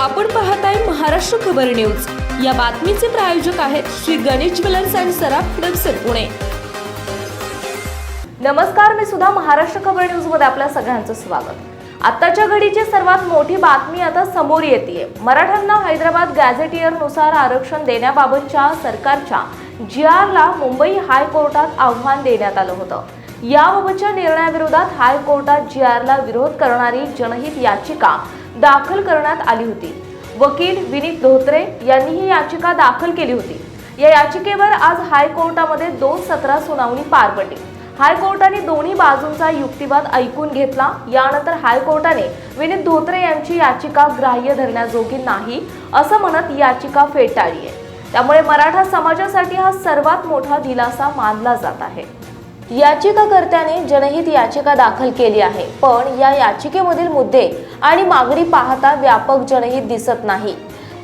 आपण पाहताय महाराष्ट्र खबर न्यूज. या बातमीचे प्रायोजक आहेत श्री गणेश ज्वेलर्स अँड सराफ हडपसर पुणे. नमस्कार मी सुद्धा महाराष्ट्र खबर न्यूजमध्ये आपल्या सगळ्यांचं स्वागत. आताच्या घडीची सर्वात मोठी बातमी आता समोर येते मराठ्यांना हैदराबाद गॅझेटियरनुसार आरक्षण देण्याबाबतच्या सरकारच्या जी आरला मुंबई हायकोर्टात आव्हान देण्यात आलं होतं. याबाबतच्या निर्णयाविरोधात हायकोर्टात जी आरला विरोध करणारी जनहित याचिका दाखल करण्यात आली होती. वकील विनीत धोत्रे यांनी ही याचिका दाखल केली होती. या याचिकेवर आज हायकोर्टामध्ये दोन सत्रा सुनावणी पार पडली. हायकोर्टाने दोन्ही बाजूंचा युक्तिवाद ऐकून घेतला. यानंतर हायकोर्टाने विनीत धोत्रे यांची याचिका ग्राह्य धरण्याजोगी नाही असं म्हणत याचिका फेटाळली आहे. त्यामुळे मराठा समाजासाठी हा सर्वात मोठा दिलासा मानला जात आहे. याचिकाकर्त्याने जनहित याचिका दाखल केली आहे. पण या याचिकेमधील मुद्दे आणि मागणी पाहता व्यापक जनहित दिसत नाही.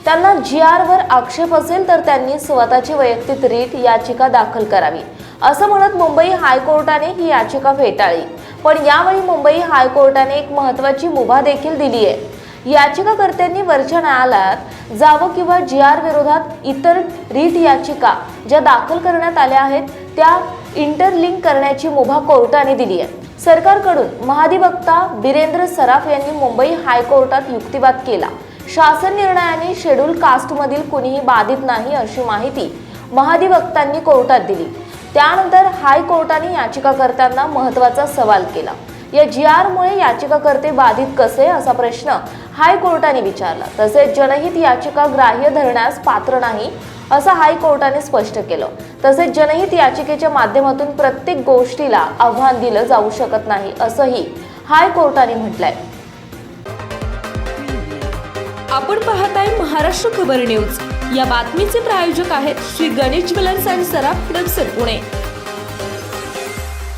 त्यांना जी वर आक्षेप असेल तर त्यांनी स्वतःची वैयक्तिक रीट याचिका दाखल करावी. असं म्हणत मुंबई हायकोर्टाने ही याचिका फेटाळली. पण यावेळी मुंबई हायकोर्टाने एक महत्वाची मुभा देखील दिली आहे. याचिकाकर्त्यांनी वरच्या न्यायालयात जावं किंवा जी आर विरोधात इतर रीट याचिका ज्या दाखल करण्यात आल्या आहेत त्या इंटरलिंक करण्याची मुभा कोर्टाने दिली आहे. सरकारकडून महाधिवक्ता बिरेंद्र सराफ यांनी मुंबई हायकोर्टात युक्तिवाद केला. शासन निर्णयाने शेड्यूल कास्टमधील कुणीही बाधित नाही अशी माहिती महाधिवक्तांनी कोर्टात दिली. त्यानंतर हायकोर्टाने याचिकाकर्त्यांना महत्त्वाचा सवाल केला. या जी आरमुळे याचिकाकर्ते बाधित कसे? असा प्रश्न हायकोर्टाने विचारला. तसेच जनहित याचिका ग्राह्य धरण्यास पात्र नाही असं हायकोर्टाने स्पष्ट केलं. तसेच जनहित याचिकेच्या माध्यमातून प्रत्येक गोष्टीला आव्हान दिलं जाऊ शकत नाही असंही हायकोर्टाने म्हटलंय. आपण पाहताय महाराष्ट्र खबर न्यूज. या बातमीचे प्रायोजक आहेत श्री गणेश ज्वेलर्स अँड सराफ हडपसर पुणे.